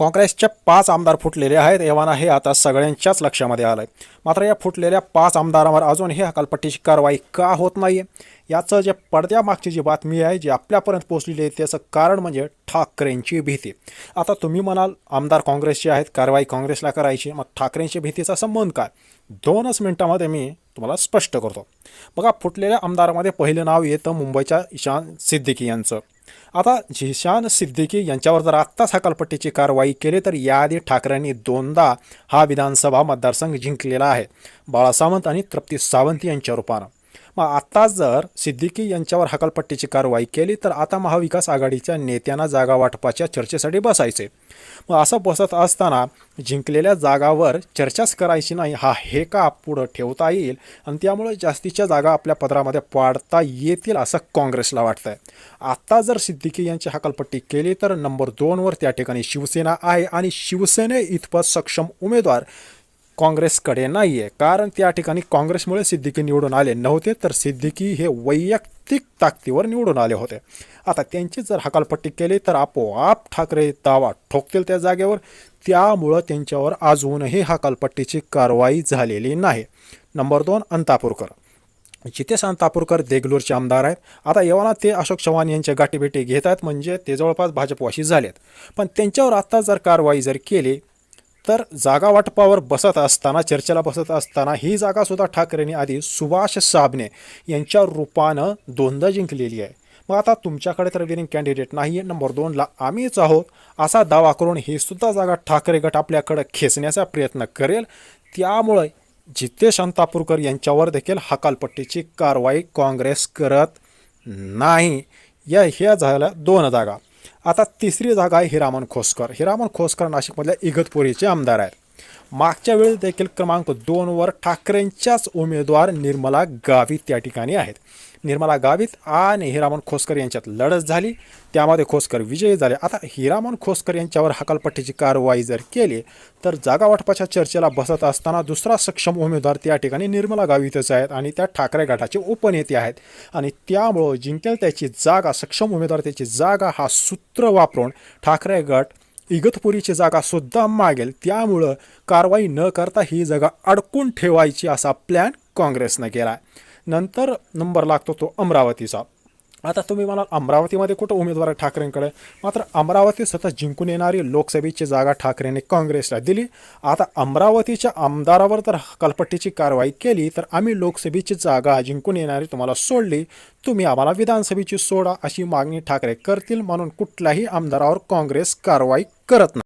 काँग्रेसचे पाच आमदार फुटलेले आहेत. एव्हाना हे आता सगळ्यांच्याच लक्षामध्ये आलं आहे मात्र या फुटलेल्या पाच आमदारांवर अजूनही हकालपट्टीची कारवाई का होत नाही आहे याचं जे पडद्यामागची जी बातमी आहे जी आपल्यापर्यंत पोहोचलेली आहे त्याचं कारण म्हणजे ठाकरेंची भीती. आता तुम्ही म्हणाल आमदार काँग्रेसचे आहेत कारवाई काँग्रेसला करायची. मग ठाकरेंची भीतीचा संबंध काय? दोनच मिनटामध्ये मी तुम्हाला स्पष्ट करतो. बघा फुटलेल्या आमदारामध्ये पहिलं नाव येतं मुंबईच्या ईशान सिद्दीकी यांचं. आता झिशान सिद्दीकी यांच्यावर जर आत्ताच हकालपट्टीची कारवाई केली तर याआधी ठाकरेंनी दोनदा हा विधानसभा मतदारसंघ जिंकलेला आहे. बाळा सावंत आणि तृप्ती सावंत यांच्या रूपानं. मग आता जर सिद्दीकी यांच्यावर हकालपट्टीची कारवाई केली तर आता महाविकास आघाडीच्या नेत्यांना जागा वाटपाच्या चर्चेसाठी बसायचे. मग असं बसत असताना जिंकलेल्या जागावर चर्चाच करायची नाही हा हे का पुढं ठेवता येईल? आणि त्यामुळे जास्तीच्या जागा आपल्या पदरामध्ये पाडता येतील असं काँग्रेसला वाटतंय. आत्ता जर सिद्दीकी यांची हकालपट्टी केली तर नंबर दोनवर त्या ठिकाणी शिवसेना आहे आणि शिवसेने इतपत सक्षम उमेदवार काँग्रेसकडे नाही आहे कारण त्या ठिकाणी काँग्रेसमुळे सिद्दीकी निवडून आले नव्हते तर सिद्दीकी हे वैयक्तिक ताकदीवर निवडून आले होते. आता त्यांची जर हकालपट्टी केली तर आपोआप ठाकरे दावा ठोकतील त्या जागेवर. त्यामुळं त्यांच्यावर अजूनही हकालपट्टीची कारवाई झालेली नाही. नंबर दोन अंतापूरकर. जितेश अंतापूरकर देगलूरचे आमदार आहेत. आता येवाना ते अशोक चव्हाण यांच्या गाठीभेटी घेत आहेत म्हणजे ते जवळपास भाजपवाशी झालेत. पण त्यांच्यावर आत्ता जर कारवाई जर केली तर जागा वाटपावर बसत असताना चर्चेला बसत असताना ही जागासुद्धा ठाकरेंनी आधी सुभाष साबणे यांच्या रूपानं दोनदा जिंकलेली आहे. मग आता तुमच्याकडे तर विनिंग कॅन्डिडेट नाही आहे नंबर दोनला आम्हीच आहोत. असा दावा करून ही सुद्धा जागा ठाकरे गट आपल्याकडं खेचण्याचा प्रयत्न करेल. त्यामुळे जितेश अंतापूरकर यांच्यावर देखील हकालपट्टीची कारवाई काँग्रेस करत नाही. या ह्या झाल्या दोन जागा. आता तिसरी जागा आहे हिरामन खोसकर. हिरामन खोसकर नाशिकमधल्या इगतपुरीचे आमदार आहेत. मागच्या वेळी देखील क्रमांक दोनवर ठाकरेंच्याच उमेदवार निर्मला गावित त्या ठिकाणी आहेत. निर्मला गावित आणि हिरामन खोसकर यांच्यात लढत झाली. त्यामध्ये खोसकर विजयी झाले. आता हिरामन खोसकर यांच्यावर हकालपट्टीची कारवाई जर केली तर जागावाटपाच्या चर्चेला बसत असताना दुसरा सक्षम उमेदवार त्या ठिकाणी निर्मला गावितच आहेत आणि त्या ठाकरे गटाचे उपनेते आहेत. आणि त्यामुळं जिंकेल त्याची जागा सक्षम उमेदवार त्याची जागा हा सूत्र वापरून ठाकरे गट इगतपुरीची जागा सुद्धा मागेल. त्यामुळं कारवाई न करता ही जागा अडकून ठेवायची असा प्लॅन काँग्रेसनं केला नंतर नंबर लागतो तो अमरावतीचा. आता तुम्ही म्हणाल अमरावतीमध्ये कुठं उमेदवार आहे ठाकरेंकडे? मात्र अमरावती सतत जिंकून येणारी लोकसभेची जागा ठाकरेंनी काँग्रेसला दिली. आता अमरावतीच्या आमदारावर जर कलपट्टीची कारवाई केली तर आम्ही लोकसभेची जागा जिंकून येणारी तुम्हाला सोडली. तुम्ही आम्हाला विधानसभेची सोडा अशी मागणी ठाकरे करतील म्हणून कुठल्याही आमदारावर काँग्रेस कारवाई करत नाही.